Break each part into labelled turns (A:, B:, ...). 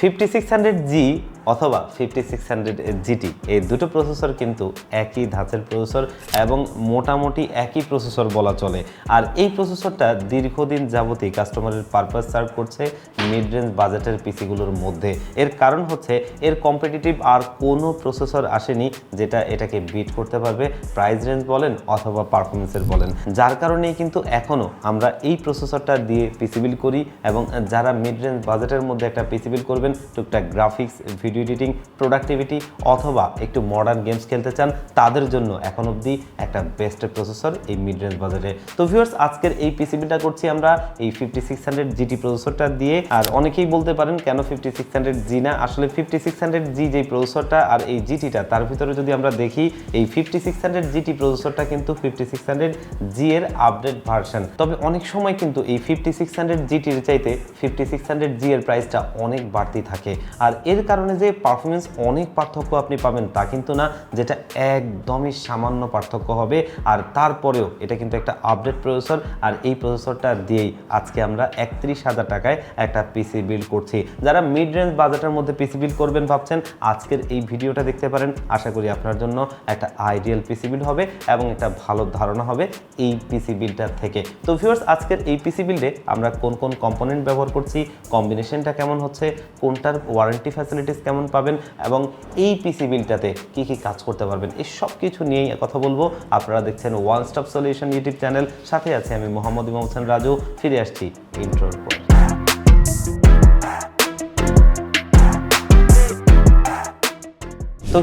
A: Fifty six hundred জি অথবা fifty six hundred GT এই দুটো প্রসেসর কিন্তু একই ধাঁচের প্রসেসর এবং মোটামুটি একই প্রসেসর বলা চলে। আর এই প্রসেসরটা দীর্ঘদিন যাবতই কাস্টমারের পারপাস সার্ভ করছে মিড রেঞ্জ বাজেটের পিসিগুলোর মধ্যে। এর কারণ হচ্ছে এর কম্পিটিটিভ আর কোনো প্রসেসর আসেনি যেটা এটাকে বিট করতে পারবে প্রাইস রেঞ্জ বলেন অথবা পারফরমেন্সের বলেন। যার কারণেই কিন্তু এখনও আমরা এই প্রসেসরটা দিয়ে পিসি বিল করি এবং যারা মিড রেঞ্জ বাজেটের মধ্যে একটা পিসি বিল করবেন টুকটাক গ্রাফিক্স ভিডিও এডিটিং প্রোডাক্টিভিটি অথবা একটু মডার্ন গেমস খেলতে চান, তাদের জন্য এখন অবধি একটা বেস্ট প্রসেসর এই মিড রেঞ্জ বাজেটে তো ভিউয়ার্স আজকের এই পিসিবিটা করছি আমরা, এই ফিফটি সিক্স হান্ড্রেড জিটি প্রসেসরটা দিয়ে। আর অনেকেই বলতে পারেন, কেন ফিফটি সিক্স হান্ড্রেড জি না? আসলে ফিফটি সিক্স হান্ড্রেড জি যেই প্রসেসরটা আর এই জিটিটা তার ভিতরে যদি আমরা দেখি, এই ফিফটি সিক্স হান্ড্রেড জিটি প্রসেসরটা কিন্তু ফিফটি সিক্স হান্ড্রেড জি এর আপডেট ভার্সন তবে অনেক সময় কিন্তু এই ফিফটি সিক্স হান্ড্রেড জিটির চাইতে ফিফটি সিক্স হান্ড্রেড জি এর প্রাইসটা অনেক বাড়তি থাকে। আর এর কারণে যে পারফরমেন্স অনেক পার্থক্য আপনি পাবেন তা কিন্তু না, যেটা একদমই সামান্য পার্থক্য হবে। আর তারপরেও এটা কিন্তু একটা আপডেট প্রসেসর আর এই প্রসেসরটা দিয়েই আজকে আমরা একত্রিশ হাজার টাকায় একটা পিসি বিল্ড করছি। যারা মিড রেঞ্জ বাজেটের মধ্যে পিসি বিল্ড করবেন ভাবছেন, আজকের এই ভিডিওটা দেখতে পারেন। আশা করি আপনার জন্য একটা আইডিয়াল পিসি বিল্ড হবে এবং একটা ভালো ধারণা হবে এই পিসি বিল্ডটার থেকে। তো ভিউয়ার্স আজকের এই পিসি বিল্ডে আমরা কোন কোন কম্পোনেন্ট ব্যবহার করছি কম্বিনেশনটা কেমন হচ্ছে কোনটার ওয়ারেন্টি ফ্যাসিলিটিস কেমন পাবেন এবং এই পিসি বিলটাতে কী কী কাজ করতে পারবেন, এই সব কিছু নিয়েই কথা বলব। আপনারা দেখছেন one stop solution YouTube channel সাথে আছে আমি মোহাম্মদ ইমাম হোসেন রাজু। ফিরে আসছি ইন্ট্রোর পর।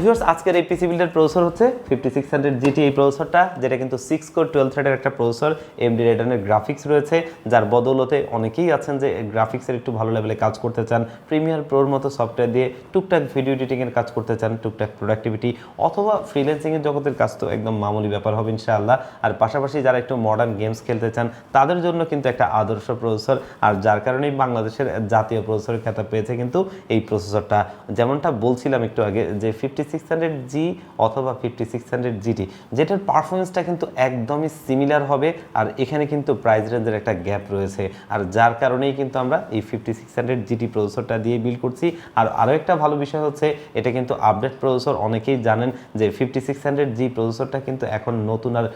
A: ভিউয়ার্স আজকের এই পিসি বিল্ডের প্রসেসর হচ্ছে ফিফটি সিক্স হান্ড্রেড জিটি এই প্রসেসরটা যেটা কিন্তু সিক্স কোর টুয়েলভ থ্রেডের একটা প্রসেসর এমডি রেডনের গ্রাফিক্স রয়েছে, যার বদৌলতে অনেকেই আছেন যে গ্রাফিক্সের একটু ভালো লেভেলে কাজ করতে চান প্রিমিয়ার প্রোর মতো সফটওয়্যার দিয়ে টুকটাক ভিডিও এডিটিংয়ের কাজ করতে চান, টুকটাক প্রোডাক্টিভিটি অথবা ফ্রিল্যান্সিংয়ের জগতের কাজ তো একদম মামুলি ব্যাপার হবে ইনশাআল্লাহ। আর পাশাপাশি যারা একটু মডার্ন গেমস খেলতে চান, তাদের জন্য কিন্তু একটা আদর্শ প্রসেসর আর যার কারণেই বাংলাদেশের জাতীয় প্রসেসরের খেতাব পেয়েছে কিন্তু এই প্রসেসরটা যেমনটা বলছিলাম একটু আগে যে ফিফটি সিক্স হান্ড্রেড জি অথবা ফিফটি সিক্স হান্ড্রেড জিটি যেটার পারফরমেন্সটা কিন্তু একদমই সিমিলার হবে আর এখানে কিন্তু প্রাইস রেঞ্জের একটা গ্যাপ রয়েছে। আর যার কারণেই কিন্তু আমরা এই ফিফটি সিক্স হান্ড্রেড জিটি প্রসেসরটা দিয়ে বিল করছি। আর আরও একটা ভালো বিষয় হচ্ছে, এটা কিন্তু আপডেট প্রসেসর অনেকেই জানেন যে ফিফটি সিক্স হান্ড্রেড জি প্রসেসরটা কিন্তু এখন নতুন আর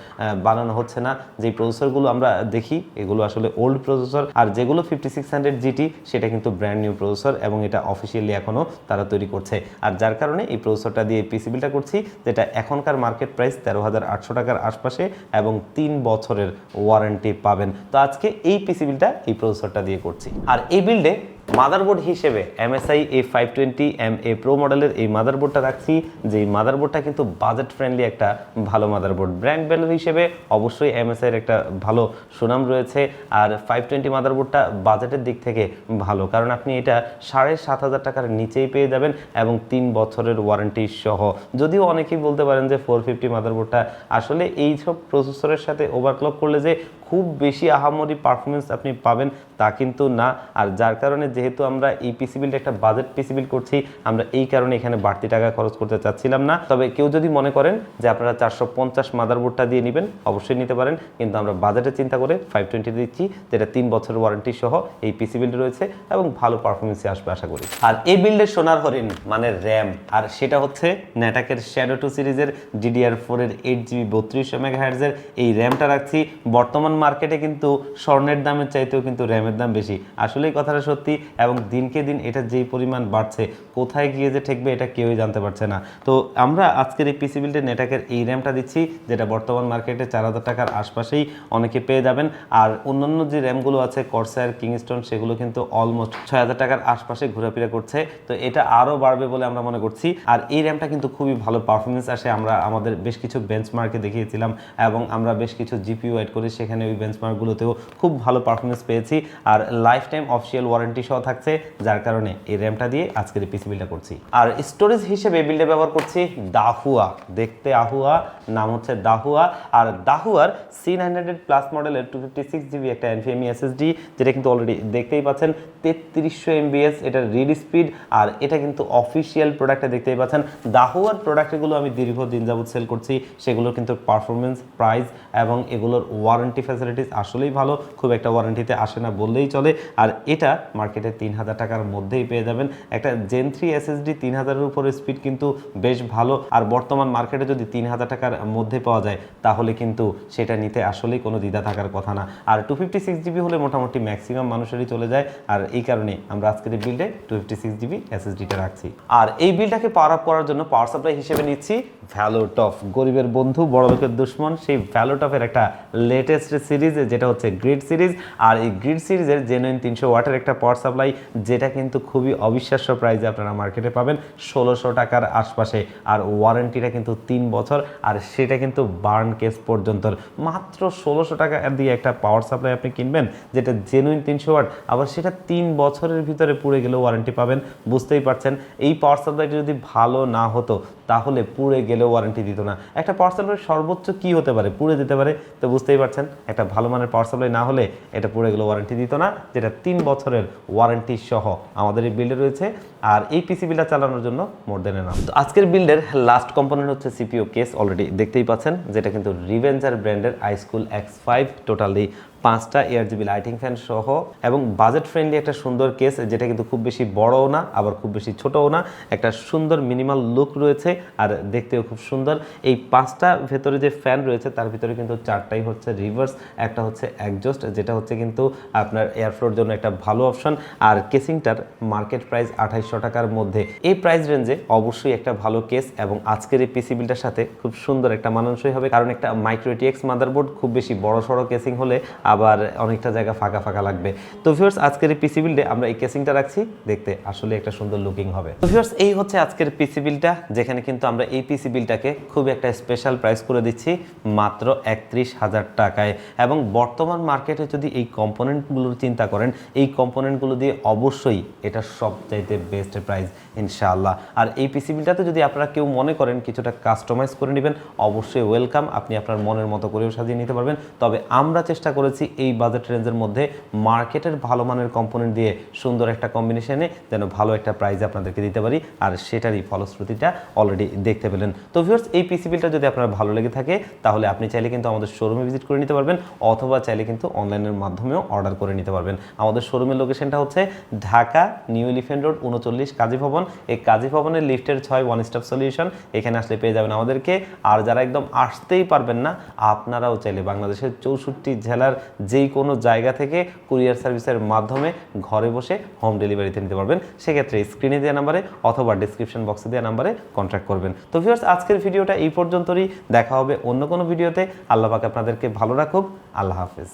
A: বানানো হচ্ছে না। যে প্রসেসরগুলো আমরা দেখি, এগুলো আসলে ওল্ড প্রসেসর আর যেগুলো ফিফটি সিক্স হান্ড্রেড জিটি সেটা কিন্তু ব্র্যান্ড নিউ প্রসেসর এবং এটা অফিসিয়ালি এখনও তারা তৈরি করছে। আর যার কারণে এই প্রসেসরটা দিয়ে পিসিবিলটা করছি, যেটা এখনকার মার্কেট প্রাইস তেরো হাজার আটশো টাকার আশপাশে এবং তিন বছরের ওয়ারেন্টি পাবেন। তো আজকে এই পিসিবিলটা এই প্রসেসরটা দিয়ে করছি। আর এই বিল্ডে মাদারবোর্ড হিসেবে MSI A five twenty M A pro মডেলের এই মাদারবোর্ডটা রাখছি যে মাদারবোর্ডটা কিন্তু বাজেট ফ্রেন্ডলি একটা ভালো মাদারবোর্ড ব্র্যান্ড ভ্যালু হিসেবে অবশ্যই এমএসআই এর একটা ভালো সুনাম রয়েছে, আর ফাইভ টোয়েন্টি মাদারবোর্ডটা বাজেটের দিক থেকে ভালো, কারণ আপনি এটা সাড়ে সাত হাজার টাকার নিচেই পেয়ে যাবেন এবং তিন বছরের ওয়ারেন্টি সহ। যদিও অনেকেই বলতে পারেন যে ফোর ফিফটি মাদারবোর্ডটা আসলে এই সব প্রসেসরের সাথে ওভারক্লক করলে যে খুব বেশি আহামরি পারফরমেন্স আপনি পাবেন তা কিন্তু না। আর যার কারণে যেহেতু আমরা এই পিসি বিলটা একটা বাজেট পিসি বিল করছি, আমরা এই কারণে এখানে বাড়তি টাকা খরচ করতে চাচ্ছিলাম না। তবে কেউ যদি মনে করেন যে আপনারা চারশো পঞ্চাশ মাদারবোর্ডটা দিয়ে নেবেন, অবশ্যই নিতে পারেন। কিন্তু আমরা বাজেটে চিন্তা করে ফাইভ টোয়েন্টি দিচ্ছি, যেটা তিন বছরের ওয়ারেন্টি সহ এই পিসি বিল্ড রয়েছে এবং ভালো পারফরমেন্সে আসবে, আশা করি। আর এই বিল্ডের সোনার হরিণ মানে র্যাম আর সেটা হচ্ছে ন্যাটাকের শ্যাডো টু সিরিজের ডিডিআর ফোরের এইট জিবি বত্রিশশো মেগাহার্জের এই র্যামটা রাখছি। বর্তমান মার্কেটে কিন্তু স্বর্ণের দামের চাইতেও কিন্তু র্যামের দাম বেশি। আসলেই কথাটা সত্যি এবং দিনকে দিন এটা যেই পরিমাণ বাড়ছে, কোথায় গিয়ে যে ঠেকবে এটা কেউই জানতে পারছে না। তো আমরা আজকের এই পিসি বিল্ডের নেটাকের এই র্যামটা দিচ্ছি, যেটা বর্তমান মার্কেটে চার হাজার টাকার আশপাশেই অনেকে পেয়ে যাবেন। আর অন্যান্য যে র্যামগুলো আছে কর্সার কিংস্টোন সেগুলো কিন্তু অলমোস্ট ছয় হাজার টাকার আশপাশে ঘোরাফেরা করছে। তো এটা আরও বাড়বে বলে আমরা মনে করছি। আর এই র্যামটা কিন্তু খুবই ভালো পারফরমেন্স আসে। আমরা আমাদের বেশ কিছু বেঞ্চমার্কে দেখিয়েছিলাম এবং আমরা বেশ কিছু জিপিউ অ্যাড করি সেখানে ওই বেঞ্চমার্কগুলোতেও খুব ভালো পারফরমেন্স পেয়েছি আর লাইফ টাইম অফিসিয়াল ওয়ারেন্টি সহ থাকছে, যার কারণে এই র্যামটা দিয়ে আজকের এই পিসি বিলটা করছি। আর স্টোরেজ হিসেবে বিলটা ব্যবহার করছি দাহুয়া দেখতে আহুয়া নাম হচ্ছে দাহুয়া আর দাহুয়ার সি নাইন হান্ড্রেড প্লাস মডেলের টু ফিফটি সিক্স জিবি একটা এনফিএমই এসএসডি যেটা কিন্তু অলরেডি দেখতেই পাচ্ছেন, তেত্রিশশো এমবিএস এটার রিড স্পিড আর এটা কিন্তু অফিসিয়াল প্রোডাক্টে দেখতেই পাচ্ছেন। দাহুয়ার প্রোডাক্টগুলো আমি দীর্ঘদিন যাবত সেল করছি, সেগুলোর কিন্তু পারফরমেন্স প্রাইস এবং এগুলোর ওয়ারেন্টি ফ্যাসিলিটিস আসলেই ভালো, খুব একটা ওয়ারেন্টিতে আসে না বললেই চলে। আর এটা মার্কেটে তিন হাজার টাকার মধ্যেই পেয়ে যাবেন। একটা জেন থ্রি এসএসডি তিন হাজারের উপরে স্পিড কিন্তু বেশ ভালো। আর বর্তমান মার্কেটে যদি তিন হাজার টাকার মধ্যে পাওয়া যায়, তাহলে কিন্তু সেটা নিতে আসলেই কোনো দ্বিধা থাকার কথা না। আর টু ফিফটি সিক্স জিবি হলে মোটামুটি ম্যাক্সিমাম মানুষেরই চলে যায়। আর এই কারণে আমরা আজকের এই বিল্ডে টু ফিফটি সিক্স জিবি এসএসডিটা রাখছি। আর এই বিলটাকে পাওয়ার আপ করার জন্য পাওয়ার সাপ্লাই হিসেবে নিচ্ছি ভ্যালোটফ গরিবের বন্ধু বড় লোকের দুশ্মন, সেই ভ্যালোটফের একটা লেটেস্ট সিরিজ যেটা হচ্ছে গ্রিড সিরিজ আর এই গ্রিড সিরিজের জেনুইন তিনশো ওয়াটের একটা পাওয়ার সাপ্লাই যেটা কিন্তু খুবই অবিশ্বাস্য প্রাইসে আপনারা মার্কেটে পাবেন ষোলোশো টাকার আশপাশে। আর ওয়ারেন্টিটা কিন্তু তিন বছর, আর সেটা কিন্তু বার্ন কেস পর্যন্ত। মাত্র ষোলোশো টাকা দিয়ে একটা পাওয়ার সাপ্লাই আপনি কিনবেন, যেটা জেনুইন তিনশো ওয়াট, আবার সেটা তিন বছরের ভিতরে পুড়ে গেলেও ওয়ারেন্টি পাবেন। বুঝতেই পারছেন, এই পাওয়ার সাপ্লাইটি যদি ভালো না হতো, তাহলে পুড়ে গেলেও ওয়ারেন্টি দিত না। একটা পাওয়ার সাপ্লাই সর্বোচ্চ কি হতে পারে? পুড়ে দিতে পারে, তো বুঝতেই পারছেন একটা ভালো মানের পাওয়ার সাপ্লাই না হলে এটা পড়ে গেলে ওয়ারেন্টি দিত না, যেটা তিন বছরের ওয়ারেন্টি সহ আমাদের এই বিল্ডে রয়েছে। আর এই পিসি বিলটা চালানোর জন্য মোট দেন না তো আজকের বিল্ডের লাস্ট কম্পোনেন্ট হচ্ছে সিপিও কেস অলরেডি দেখতেই পাচ্ছেন, যেটা কিন্তু রিভেঞ্জার ব্র্যান্ডের ice cool X five totally পাঁচটা এয়ার জিবি লাইটিং ফ্যান সহ এবং বাজেট ফ্রেন্ডলি একটা সুন্দর কেস যেটা কিন্তু খুব বেশি বড়ও না, আবার খুব বেশি ছোটও না। একটা সুন্দর মিনিমাল লুক রয়েছে আর দেখতেও খুব সুন্দর। এই পাঁচটা ভেতরে যে ফ্যান রয়েছে, তার ভিতরে কিন্তু চারটাই হচ্ছে রিভার্স একটা হচ্ছে একজস্ট যেটা হচ্ছে কিন্তু আপনার এয়ারফ্লোর জন্য একটা ভালো অপশন আর কেসিংটার মার্কেট প্রাইস আঠাইশশো টাকার মধ্যে। এই প্রাইস রেঞ্জে অবশ্যই একটা ভালো কেস এবং আজকের এই পিসি বিলটার সাথে খুব সুন্দর একটা মানানসই হবে। কারণ একটা মাইক্রো টিএক্স মাদারবোর্ড খুব বেশি বড় সড়ো কেসিং হলে আবার অনেকটা জায়গা ফাঁকা ফাঁকা লাগবে। তো ভিউয়ার্স আজকের এই পিসি বিলডে আমরা এই কেসিংটা রাখছি। দেখতে আসলে একটা সুন্দর লুকিং হবে। তো ভিউয়ার্স এই হচ্ছে আজকের পিসি বিলটা যেখানে কিন্তু আমরা এই পিসি বিলটাকে খুব একটা স্পেশাল প্রাইস করে দিচ্ছি, মাত্র একত্রিশ হাজার টাকায়। এবং বর্তমান মার্কেটে যদি এই কম্পোনেন্টগুলোর চিন্তা করেন, এই কম্পোনেন্টগুলো দিয়ে অবশ্যই এটা সবচাইতে বেস্ট প্রাইস ইনশাআল্লাহ। আর এই পিসি বিলটাতে যদি আপনারা কেউ মনে করেন কিছুটা কাস্টমাইজ করে নেবেন, অবশ্যই ওয়েলকাম আপনি আপনার মনের মতো করেও সাজিয়ে নিতে পারবেন। তবে আমরা চেষ্টা করেছি এই বাজেট রেঞ্জের মধ্যে মার্কেটের ভালো মানের কম্পোনেন্ট দিয়ে সুন্দর একটা কম্বিনেশনে যেন ভালো একটা প্রাইজ আপনাদেরকে দিতে পারি। আর সেটারই ফলশ্রুতিটা অলরেডি দেখতে পেলেন। তো ভিউয়ার্স এই পিসি বিলটা যদি আপনার ভালো লেগে থাকে, তাহলে আপনি চাইলে কিন্তু আমাদের শোরুমে ভিজিট করে নিতে পারবেন, অথবা চাইলে কিন্তু অনলাইনের মাধ্যমেও অর্ডার করে নিতে পারবেন। আমাদের শোরুমের লোকেশনটা হচ্ছে ঢাকা নিউ এলিফেন্ট রোড, উনচল্লিশ কাজী ভবন। এই কাজী ভবনের লিফটের ছয় ওয়ান স্টপ সলিউশন এখানে আসলে পেয়ে যাবেন আমাদেরকে। আর যারা একদম আসতেই পারবেন না, আপনারাও চাইলে বাংলাদেশের চৌষট্টি জেলার যেই কোনো জায়গা থেকে কুরিয়ার সার্ভিসের মাধ্যমে ঘরে বসে হোম ডেলিভারিতে নিতে পারবেন। সেক্ষেত্রে স্ক্রিনে দেওয়া নাম্বারে অথবা ডিসক্রিপশন বক্সে দেওয়া নাম্বারে কন্ট্যাক্ট করবেন। তো ভিউয়ার্স আজকের ভিডিওটা এই পর্যন্তই দেখা হবে অন্য কোনো ভিডিওতে। আল্লাহ পাক আপনাদেরকে ভালো রাখুক। আল্লাহ হাফেজ।